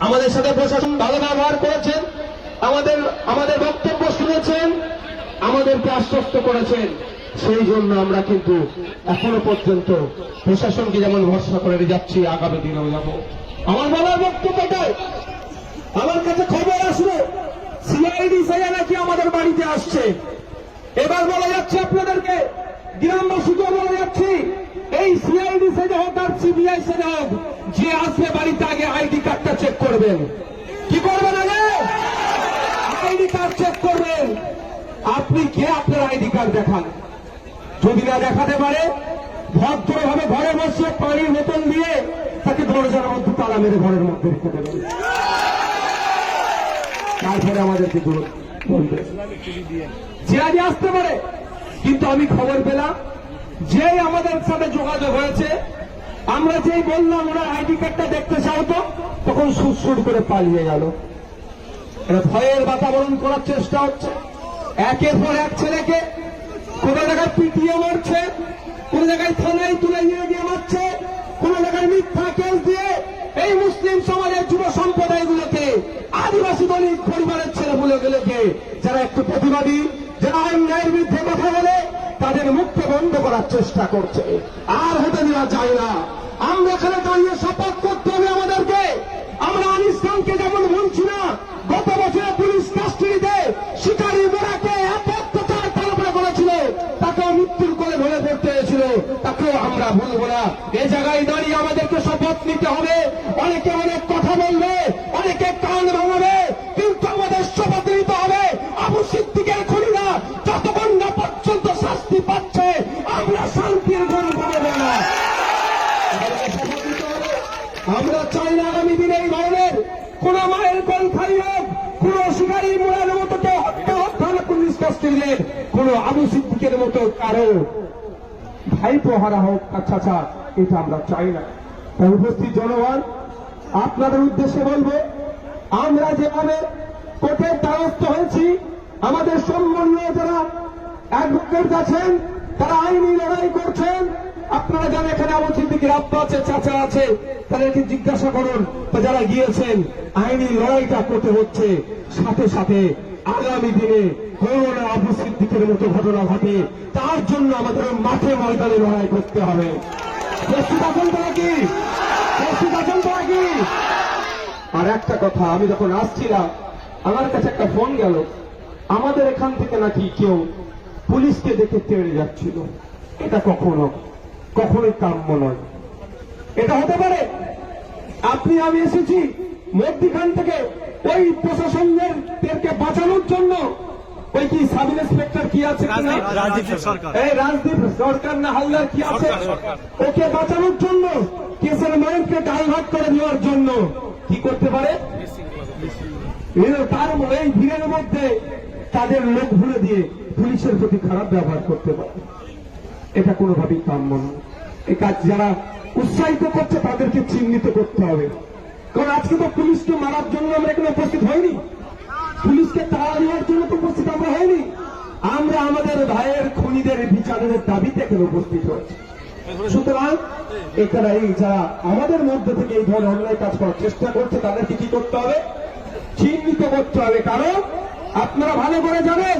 আমাদের সাথে প্রশাসন ভালো ব্যবহার করেছেন, আমাদের আমাদের বক্তব্য শুনেছেন, আমাদেরকে আশ্বস্ত করেছেন। সেই জন্য আমরা কিন্তু এখনও পর্যন্ত প্রশাসনকে যেমন ভরসা করে যাচ্ছি, আগামী দিনেও যাব। আমার বলার বক্তব্য এটাই। আমার কাছে খবর আসলো, সিআইডি সাইয়া নাকি আমাদের বাড়িতে আসছে। এবার বলা যাচ্ছে আপনাদেরকে, গ্রামবাসীকেও বলা যাচ্ছি, এই সিআইডি সেজে হোক আর সিবিআই সেজে হোক, যে আসবে করবেন? কি করবেন আগে? আইডি কার্ড চেক করবেন। আপনি কে আপনার আইডি কার্ড দেখান। যদি না দেখাতে পারে, ভদ্রভাবে ঘরে বসে পানির বোতল দিয়ে তাকে দরজার মধ্যে তালা মেরে ঘরের মধ্যে রেখে দেবেন। তারপরে আমাদেরকে দূর বলবে। যে আজ আসতে পারে, কিন্তু আমি খবর পেলাম, যে আমাদের সাথে যোগাযোগ হয়েছে আমরা যেই বললাম, ওরা আইডি কার্ডটা দেখতে চাও তো? তখন সুর করে পালিয়ে গেল। ভয়ের বাতাবরণ করার চেষ্টা হচ্ছে। একের পর এক ছেলেকে কোন জায়গায় পিটিয়ে মারছে, কোন জায়গায় থানায় তুলে নিয়ে গিয়ে মারছে, কোন জায়গায় মিথ্যা কেস দিয়ে এই মুসলিম সমাজের যুব সম্প্রদায়গুলোকে আদিবাসী দলিত পরিবারের ছেলেগুলোগুলোকে যারা একটু প্রতিবাদী, যারা অন্যায়ের বিরুদ্ধে কথা বলে, তাদের মুখকে বন্ধ করার চেষ্টা করছে। আর হতে দেওয়া যায় না। আমরা এখানে দাঁড়িয়ে শপথ করতে হবে আমাদেরকে। আমরা আনিস যেমন বলছি না, গত বছরে পুলিশ কাস্টডিতে শিকারী মোড়াকে এত অত্যাচার করেছিল। তাকেও মৃত্যুর করে ধরে পড়তে হয়েছিল। তাকেও আমরা ভুলব না। এ জায়গায় দাঁড়িয়ে আমাদেরকে শপথ নিতে হবে। অনেকে অনেক কথা বলবে, অনেকে কান এই ধরনের কোন মায়ের কোন শিকারী মতো কোন আবু সিদ্দিকের মতো কারও হারা হোক আচ্ছা আচ্ছা এটা আমরা চাই না। তাই উপস্থিত জনগণ, আপনাদের উদ্দেশ্যে বলব, আমরা যেভাবে কোর্টের দ্বারস্থ হয়েছি, আমাদের সম্মানীয় যারা অ্যাডভোকেট আছেন, তারা আইনি লড়াই করছেন? আপনারা যারা এখানে আবু সিদ্দিকের আব্বা আছে, চাচা আছে তাদেরকে জিজ্ঞাসা করুন। যারা গিয়েছেন, আইনি লড়াইটা করতে হচ্ছে। সাথে সাথে আগামী দিনে করোনা আবু সিদ্দিকের মতো ঘটনা ঘটে, তার জন্য আমাদের মাঠে ময়দানে লড়াই করতে হবে। প্রস্তুত আছেন তো নাকি প্রস্তুত আছেন তো নাকি আর একটা কথা, আমি যখন আসছিলাম, আমার কাছে একটা ফোন গেল। আমাদের এখান থেকে নাকি কেউ পুলিশকে দেখে তেড়ে যাচ্ছিল। এটা কখনো কখনোই কাম্য নয়। এটা হতে পারে আপনি আমি এসেছি মধ্যিখান থেকে ওই প্রশাসনের বাঁচানোর জন্য। ওই কি সাব ইন্সপেক্টর কি আছে। এই রাজদীপ সরকার না হালদার কি আছে। ওকে বাঁচানোর জন্য কেসের মাইন্ডকে ডাইভার্ট করে দেওয়ার জন্য। কি করতে পারে? তার এই ভিড়ের মধ্যে তাদের লোক ভুলে দিয়ে পুলিশের প্রতি খারাপ ব্যবহার করতে পারে। এটা কোনোভাবেই কাম্য নয় এই কাজ যারা উৎসাহিত করছে, তাদেরকে চিহ্নিত করতে হবে। কারণ আজকে তো পুলিশকে মারার জন্য আমরা এখানে উপস্থিত হয়নি পুলিশকে তাড়া দেওয়ার জন্য তো উপস্থিত আমরা হয়নি আমরা আমাদের ভাইয়ের, খুনিদের বিচারের দাবিতে এখানে উপস্থিত হয়েছি। সুতরাং এখানে এই যারা আমাদের মধ্যে থেকে এই ধরনের অন্যায় কাজ করার চেষ্টা করছে, তাদেরকে কি করতে হবে? চিহ্নিত করতে হবে। কারণ আপনারা ভালো করে জানেন